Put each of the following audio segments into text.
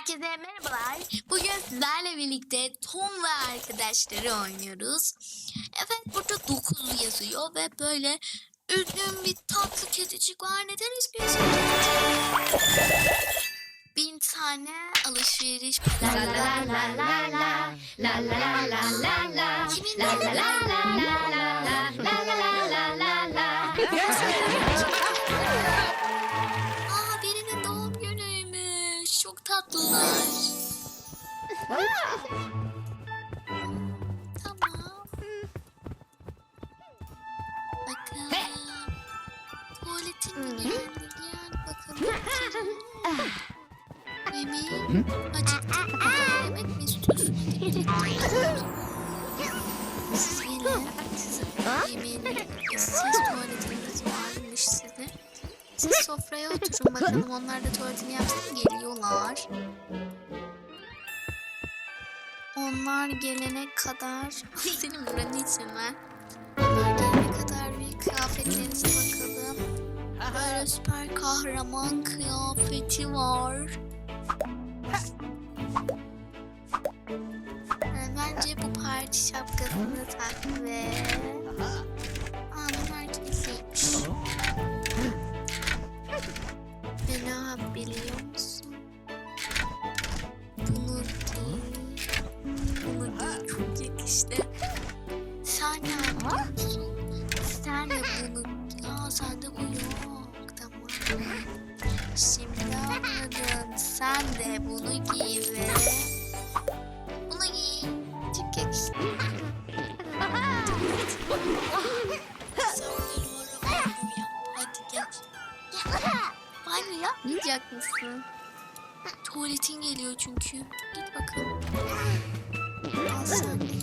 Herkese merhabalar. Bugün sizlerle birlikte Tom ve arkadaşları oynuyoruz. Evet burada 9 yazıyor ve böyle üzgün bir tatlı kedicik var. Neden üzgünsün? Bin tane alışveriş La la la la la la la la la la Kimin la la la la la la la la la la la tamam. Bakalım. Tuvaletin mi geldi? Gel bakalım. Yemeği acıktın mı? Yemek mi istiyorsun? Siz gelin. Siz yemeğini, sizin. Siz sofraya oturun bakalım. Onlar da tuvaletini yapsın geliyorlar. Onlar gelene kadar... Senin buranın için ben. Onlar gelene kadar bir kıyafetlerinize bakalım. Böyle süper kahraman kıyafeti var. Bence bu parti şapkasını tak ve... yapmayacak mısın? Tuvaletin geliyor çünkü. Git bakalım. Al sen de git.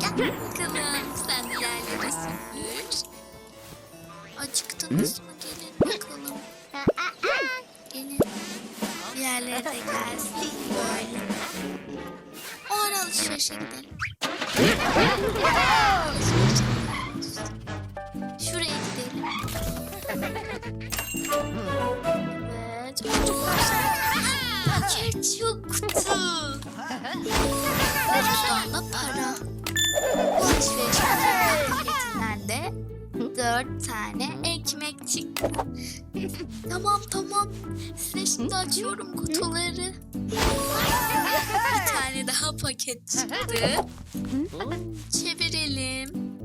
Gel bakalım. Sen yerleri süpür. Acıktınız mı? Gelin bakalım. Gelin. Diğerleri de gelsin. Böyle. O ara alışverişe gidelim. Dört tane ekmek çıktı. tamam tamam. Size şimdi açıyorum kutuları. Bir tane daha paket çıktı. Çevirelim.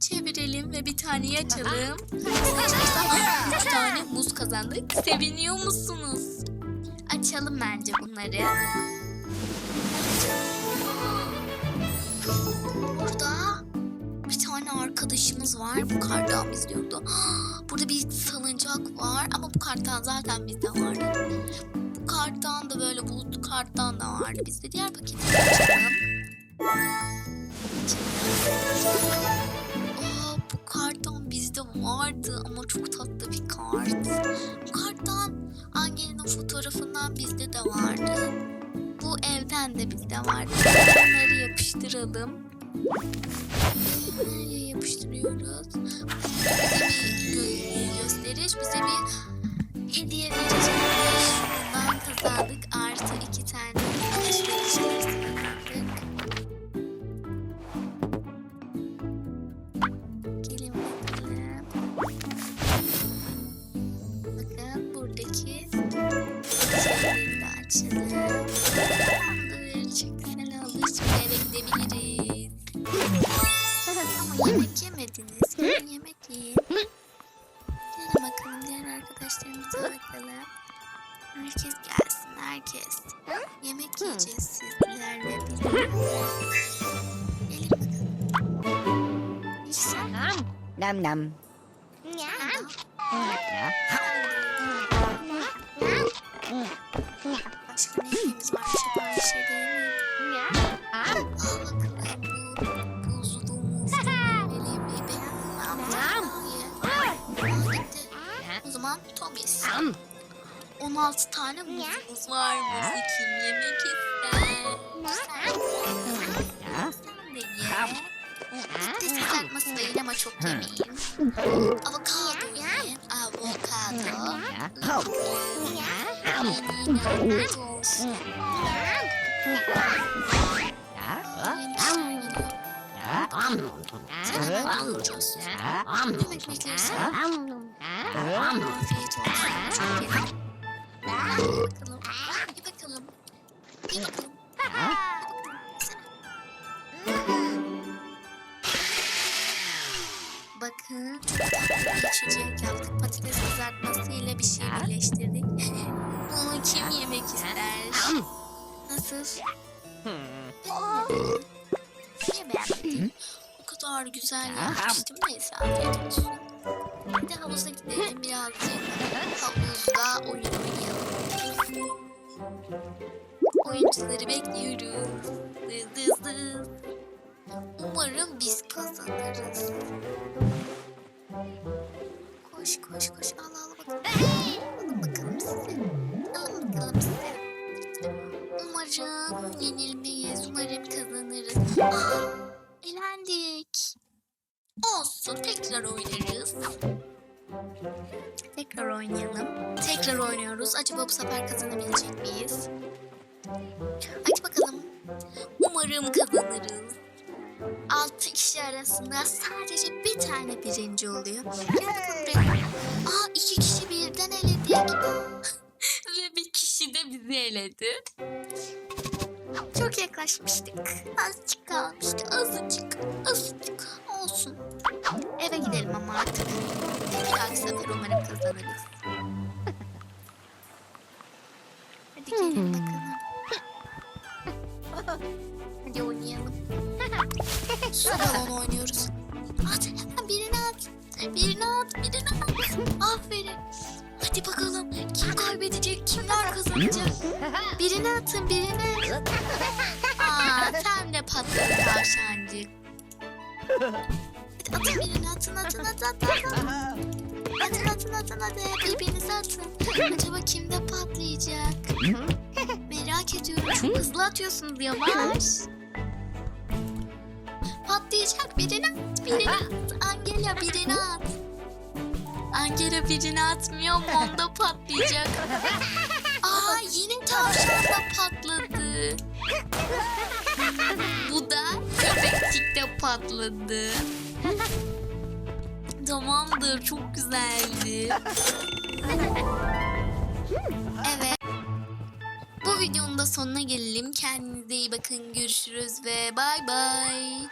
Çevirelim ve bir taneyi açalım. Aa, Üç tane muz kazandık. Seviniyor musunuz? Açalım bence bunları. Burada tane arkadaşımız var. Bu karttan izliyordu. Burada bir salıncak var ama bu karttan zaten bizde vardı. Bu karttan da böyle bulut karttan da vardı bizde. Diğer paketi açalım. Aa, bu karttan bizde vardı ama çok tatlı bir kart. Bu karttan Angel'in fotoğrafından bizde de vardı. Bu evden de bizde vardı. Bunları yapıştıralım. Yapıştırıyoruz? Bize bir gö- gösteriş, bize bir hediye verecek. Şundan kazandık. Artı iki tane alışveriş bakalım. Bakın buradaki açalım. Yemek yiyin. Gelin bakalım diğer arkadaşlarımıza bakalım. Herkes gelsin herkes. Yemek yiyeceğiz sizlerle birlikte. Gelin bakalım. İhsan. Nam nam. Başka ne yemeğimiz var? Zaman Tom yesin. Nam. 16 tane muzumuz var. Muzu kim yemek ister? Sen, sen de ye. Patates kızartması da yiyin ama çok yemeyin. Avokado yiyin. Avokado. Yiyin, Yemek beklersen. Afiyet olsun. Çok iyi. Bakalım. Hadi bakalım. Hadi bakalım. Bakın bir içecek yaptık. Patates kızartması ile bir şey birleştirdik. Bunu kim yemek ister? Nasıl? Niye beğenmedin? O kadar güzel yapmıştım. Neyse afiyet olsun. Bir de havuza gidelim birazcık. Havuzda oyun oynayalım. Oyuncuları bekliyoruz. Dız dız dız. Umarım biz kazanırız. Koş koş koş al elendik. Olsun tekrar oynarız. Tekrar oynayalım. Tekrar oynuyoruz. Acaba bu sefer kazanabilecek miyiz? Hadi bakalım. Umarım kazanırız. Altı kişi arasında sadece bir tane birinci oluyor. Gel bakalım buraya. Aa iki kişi birden eledik. Ve bir kişi de bizi eledi. Çok yaklaşmıştık. Azıcık kalmıştı. Azıcık. Azıcık. Olsun. Eve gidelim ama artık. Bir dahaki sefer umarım kazanırız. Hadi gelin bakalım. Hadi oynayalım. Su balonu oynuyoruz. At birini at. Birini at, birini at. Aferin. Hadi bakalım kim kaybedecek, kimler kazanacak? Birini atın, birini. Patladın tavşancık. Atın birini, atın, atın, atın, atın. atın. Atın, atın, hadi. Birbirinize atın. Acaba kimde patlayacak? Merak ediyorum. Çok hızlı atıyorsunuz yavaş. Patlayacak birini at, birini at. Angela birini at. Angela birini atmıyor mu? Onda patlayacak. Aa yine tavşan da patladı. Bu da köpekçik patladı. Tamamdır çok güzeldi. Evet. Bu videonun da sonuna gelelim. Kendinize iyi bakın. Görüşürüz ve bay bay.